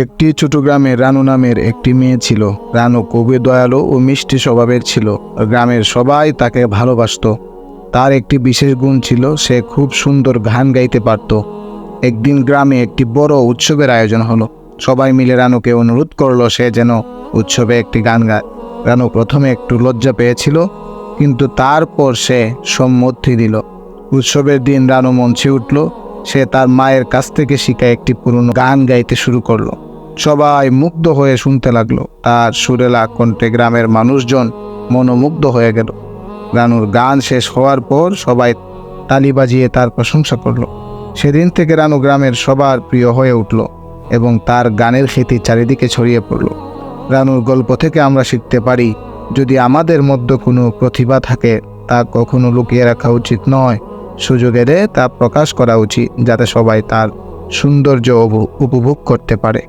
একটি ছোট গ্রামে রানু নামের একটি মেয়ে ছিল। রানু খুবই দয়ালু ও মিষ্টি স্বভাবের ছিল। গ্রামের সবাই তাকে ভালোবাসতো। তার একটি বিশেষ গুণ ছিল, সে খুব সুন্দর গান গাইতে পারত। একদিন গ্রামে একটি বড় উৎসবের আয়োজন হলো। সবাই মিলে রানুকে অনুরোধ করল, সে যেন উৎসবে একটি গান গায়। রানু প্রথমে একটু লজ্জা পেয়েছিল, কিন্তু তারপর সে সম্মতি দিল। উৎসবের দিন রানু মঞ্চে উঠল। সে তার মায়ের কাছ থেকে শিখা একটি পুরনো গান গাইতে শুরু করল। সবাই মুগ্ধ হয়ে শুনতে লাগল। তার সুরেলা কণ্ঠে গ্রামের মানুষজন মনোমুগ্ধ হয়ে গেল। রানুর গান শেষ হওয়ার পর সবাই তালি বাজিয়ে তার প্রশংসা করল। সেদিন থেকে রানু গ্রামের সবার প্রিয় হয়ে উঠল এবং তার গানের খ্যাতি চারিদিকে ছড়িয়ে পড়ল। রানুর গল্প থেকে আমরা শিখতে পারি, যদি আমাদের মধ্যে কোনো প্রতিভা থাকে, তা কখনো লুকিয়ে রাখা উচিত নয়। সুযোগ এলে তা প্রকাশ করা উচিত, যাতে সবাই তার সৌন্দর্য উপভোগ করতে পারে।